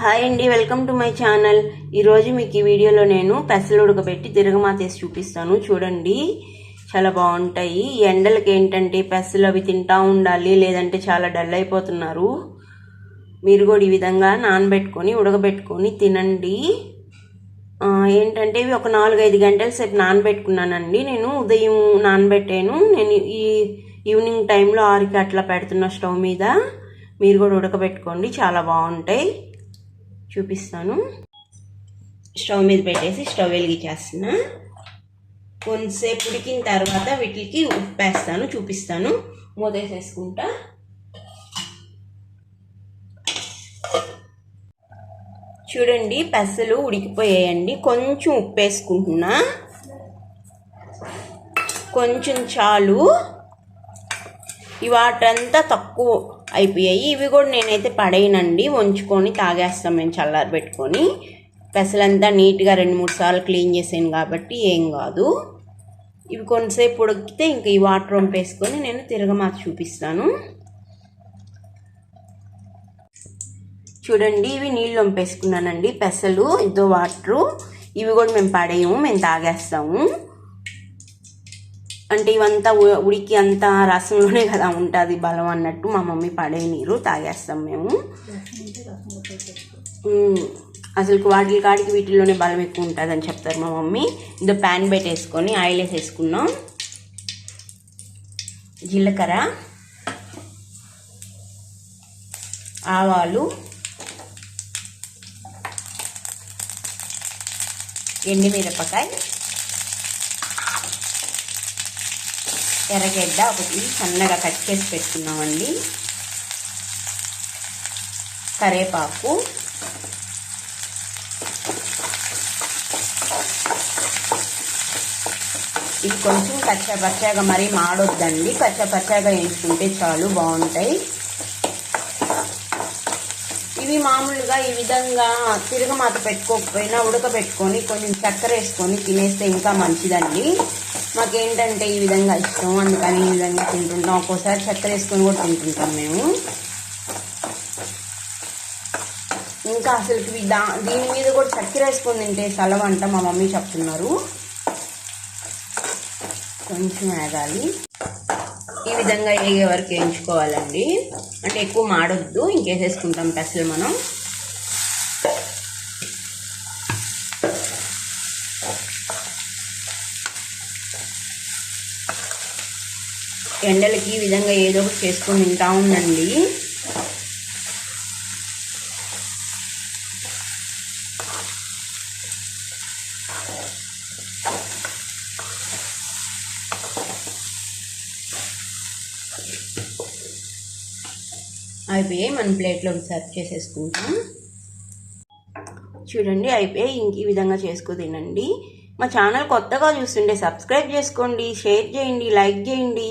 Hi అండి welcome to my channel. ఈరోజు మీకు ఈ వీడియోలో నేను పెసలు ఉడకబెట్టి తిరగమాతేసి చూపిస్తాను. చూడండి చాలా బాగుంటాయి. ఎండలకి ఏంటంటే పెసలు అవి తింటా ఉండాలి లేదంటే చాలా డల్ అయిపోతున్నారు. మీరు కూడా ఈ విధంగా నానబెట్టుకొని ఉడకబెట్టుకొని తినండి. ఏంటంటే ఇవి ఒక నాలుగైదు గంటల సేపు నానబెట్టుకున్నానండి. నేను ఉదయం నానబెట్టాను. నేను ఈ ఈవినింగ్ టైంలో ఆరుకి అట్లా పెడుతున్న స్టవ్ మీద. మీరు కూడా ఉడకబెట్టుకోండి చాలా బాగుంటాయి. చూపిస్తాను. స్టవ్ మీద పెట్టేసి స్టవ్ వెలిగించేస్తున్నా. కొంతసేపు ఉడికిన తర్వాత వీటికి ఉప్పేస్తాను చూపిస్తాను. మూతేసేసుకుంటా. చూడండి పెసలు ఉడికిపోయాయండి. కొంచెం ఉప్పు వేసుకుంటున్నా కొంచెం చాలు. ఈ వాటర్ అంతా తక్కువ అయిపోయాయి. ఇవి కూడా నేనైతే పడేయనండి. ఉంచుకొని తాగేస్తాం మేము చల్లారి పెట్టుకొని. పెసలంతా నీట్గా రెండు మూడు సార్లు క్లీన్ చేసాను కాబట్టి ఏం కాదు. ఇవి కొంతసేపు ఉడికితే ఇంక ఈ వాటర్ వంపేసుకొని నేను తిరగమాత చూపిస్తాను. చూడండి ఇవి నీళ్ళు వంపేసుకున్నానండి. పెసలు ఇదో వాటరు. ఇవి కూడా మేము పడేయము మేము తాగేస్తాము. అంటే ఇవంతా ఉడికి అంతా రసంలోనే కదా ఉంటుంది. బలం అన్నట్టు మా మమ్మీ పడే నీరు తాగేస్తాం మేము. అసలు వాటి కాడికి వీటిలోనే బలం ఎక్కువ ఉంటుంది అని చెప్తారు మా మమ్మీ. ఇదో ప్యాన్ పెట్టేసుకొని ఆయిల్ వేసేసుకున్నాం. జీలకర్ర ఆవాలు ఎండుమిరపకాయ ఎర్రగడ్డ ఒకటి సన్నగా కట్ చేసి పెట్టుకున్నామండి. కరేపాకు. ఇది కొంచెం కచ్చా పచ్చాగా మరీ మాడొద్దండి. కచ్చా పచ్చాగా వేయించుకుంటే చాలు బాగుంటాయి. ఇవి మామూలుగా ఈ విధంగా తిరగమాత పెట్టుకోకపోయినా ఉడకబెట్టుకొని కొంచెం చక్కెర వేసుకొని తినేస్తే ఇంకా మంచిదండి. మాకేంటంటే ఈ విధంగా ఇష్టం. అందుకని ఈ విధంగా తింటుంటాం. ఒక్కోసారి చక్కెర వేసుకొని కూడా తింటుంటాం మేము. ఇంకా అసలు దా దీని మీద కూడా చక్కెర వేసుకొని తింటే సలవంట మా మమ్మీ చెప్తున్నారు. కొంచెం వేగాలి ఈ విధంగా వేగే వరకు వేయించుకోవాలండి? అంటే ఎక్కువ మాడొద్దు. ఇంకేసేసుకుంటాం పెసలు మనం. ఎండలకి ఈ విధంగా ఏదో ఒకటి చేసుకొని తింటా ఉండండి. అయిపోయాయి మనం ప్లేట్లోకి సర్వ్ చేసేసుకుంటాం. చూడండి అయిపోయి ఇంక ఈ విధంగా చేసుకో తినండి. మా ఛానల్ కొత్తగా చూస్తుంటే సబ్స్క్రైబ్ చేసుకోండి షేర్ చేయండి లైక్ చేయండి.